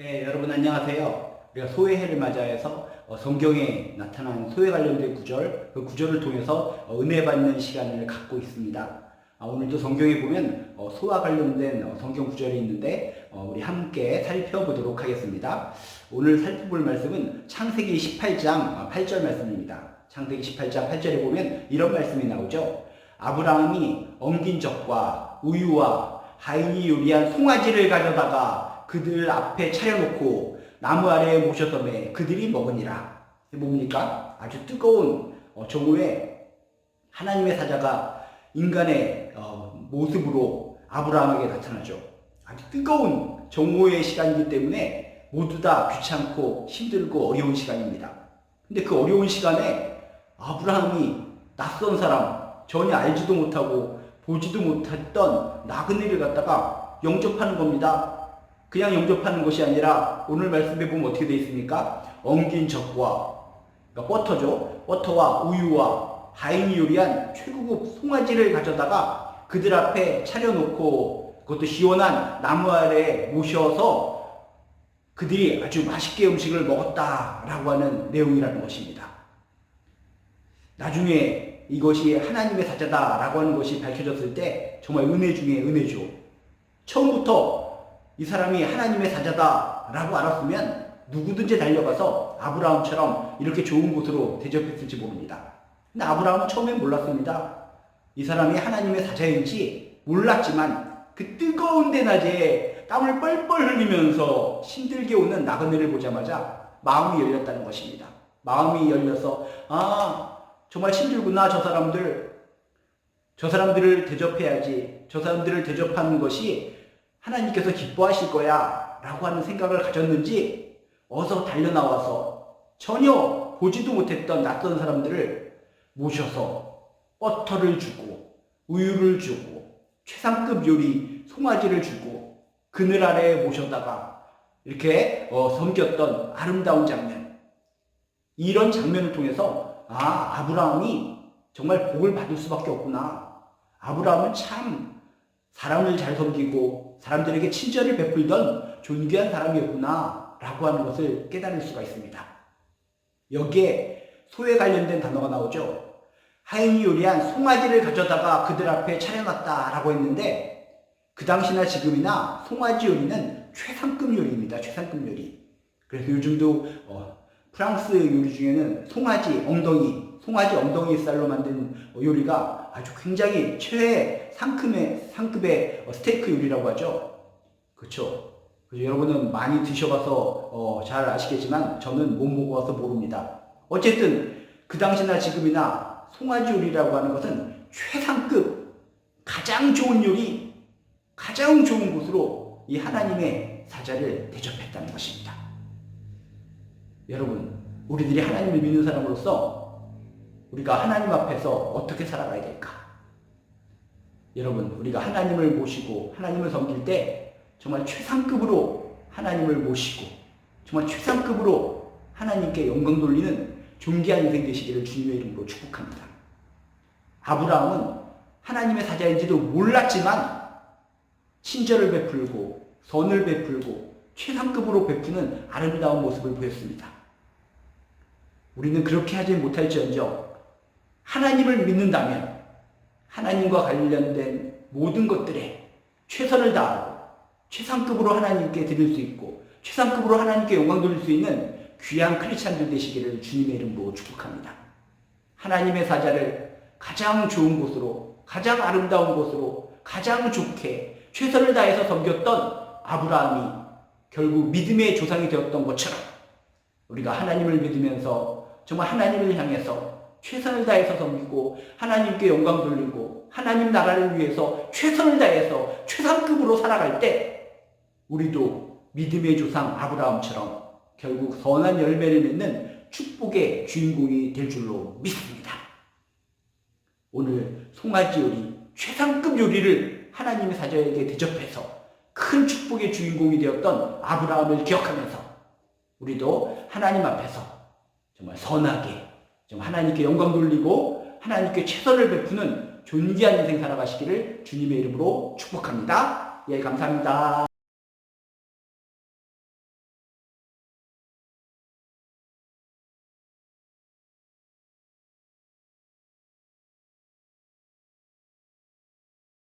예, 여러분 안녕하세요. 우리가 소외해를 맞아해서 어, 성경에 나타난 소외 관련된 구절, 그 구절을 통해서 어, 은혜 받는 시간을 갖고 있습니다. 아, 오늘도 성경에 보면 어, 소와 관련된 어, 성경 구절이 있는데 어, 우리 함께 살펴보도록 하겠습니다. 오늘 살펴볼 말씀은 창세기 18장 8절 말씀입니다. 창세기 18장 8절에 보면 이런 말씀이 나오죠. 아브라함이 엉긴 적과 우유와 하인이 요리한 송아지를 가져다가 그들 앞에 차려놓고 나무 아래에 모셔서 매 그들이 먹으니라. 뭡니까? 아주 뜨거운 어, 정오에 하나님의 사자가 인간의 어, 모습으로 아브라함에게 나타나죠. 아주 뜨거운 정오의 시간이기 때문에 모두 다 귀찮고 힘들고 어려운 시간입니다. 근데 그 어려운 시간에 아브라함이 낯선 사람, 전혀 알지도 못하고 보지도 못했던 나그네를 갖다가 영접하는 겁니다. 그냥 영접하는 것이 아니라 오늘 말씀에 보면 어떻게 되어 있습니까? 엉긴 적과 그러니까 버터죠. 버터와 우유와 하인이 요리한 최고급 송아지를 가져다가 그들 앞에 차려놓고 그것도 시원한 나무 아래에 모셔서 그들이 아주 맛있게 음식을 먹었다라고 하는 내용이라는 것입니다. 나중에 이것이 하나님의 사자다라고 하는 것이 밝혀졌을 때 정말 은혜 중에 은혜죠. 처음부터 이 사람이 하나님의 사자다라고 알았으면 누구든지 달려가서 아브라함처럼 이렇게 좋은 곳으로 대접했을지 모릅니다. 근데 아브라함은 처음엔 몰랐습니다. 이 사람이 하나님의 사자인지 몰랐지만 그 뜨거운 대낮에 땀을 뻘뻘 흘리면서 힘들게 오는 나그네를 보자마자 마음이 열렸다는 것입니다. 마음이 열려서 아 정말 힘들구나 저 사람들 저 사람들을 대접해야지 저 사람들을 대접하는 것이 하나님께서 기뻐하실 거야 라고 하는 생각을 가졌는지 어서 달려나와서 전혀 보지도 못했던 낯선 사람들을 모셔서 버터를 주고 우유를 주고 최상급 요리 송아지를 주고 그늘 아래에 모셔다가 이렇게 어, 섬겼던 아름다운 장면. 이런 장면을 통해서 아 아브라함이 정말 복을 받을 수밖에 없구나. 아브라함은 참 사람을 잘 섬기고 사람들에게 친절을 베풀던 존귀한 사람이었구나 라고 하는 것을 깨달을 수가 있습니다. 여기에 소에 관련된 단어가 나오죠. 하인이 요리한 송아지를 가져다가 그들 앞에 차려놨다 라고 했는데 그 당시나 지금이나 송아지 요리는 최상급 요리입니다. 최상급 요리. 그래서 요즘도 어, 프랑스 요리 중에는 송아지 엉덩이, 송아지 엉덩이 쌀로 만든 요리가 아주 굉장히 최 상급의 상급의 어, 스테이크 요리라고 하죠. 그렇죠. 여러분은 많이 드셔봐서 어, 잘 아시겠지만 저는 못 먹어서 모릅니다. 어쨌든 그 당시나 지금이나 송아지 요리라고 하는 것은 최상급 가장 좋은 요리, 가장 좋은 곳으로 이 하나님의 사자를 대접했다는 것입니다. 여러분, 우리들이 하나님을 믿는 사람으로서 우리가 하나님 앞에서 어떻게 살아가야 될까? 여러분, 우리가 하나님을 모시고 하나님을 섬길 때 정말 최상급으로 하나님을 모시고 정말 최상급으로 하나님께 영광 돌리는 존귀한 인생 되시기를 주님의 이름으로 축복합니다. 아브라함은 하나님의 사자인지도 몰랐지만 친절을 베풀고 선을 베풀고 최상급으로 베푸는 아름다운 모습을 보였습니다. 우리는 그렇게 하지 못할지언정 하나님을 믿는다면 하나님과 관련된 모든 것들에 최선을 다하고 최상급으로 하나님께 드릴 수 있고 최상급으로 하나님께 영광 돌릴 수 있는 귀한 크리스찬들 되시기를 주님의 이름으로 축복합니다. 하나님의 사자를 가장 좋은 곳으로 가장 아름다운 곳으로 가장 좋게 최선을 다해서 섬겼던 아브라함이 결국 믿음의 조상이 되었던 것처럼 우리가 하나님을 믿으면서 정말 하나님을 향해서 최선을 다해서 섬기고 하나님께 영광 돌리고 하나님 나라를 위해서 최선을 다해서 최상급으로 살아갈 때 우리도 믿음의 조상 아브라함처럼 결국 선한 열매를 맺는 축복의 주인공이 될 줄로 믿습니다. 오늘 송아지 요리, 최상급 요리를 하나님의 사자에게 대접해서 큰 축복의 주인공이 되었던 아브라함을 기억하면서 우리도 하나님 앞에서 정말 선하게 좀 하나님께 영광 돌리고 하나님께 최선을 베푸는 존귀한 인생 살아가시기를 주님의 이름으로 축복합니다. 예, 감사합니다.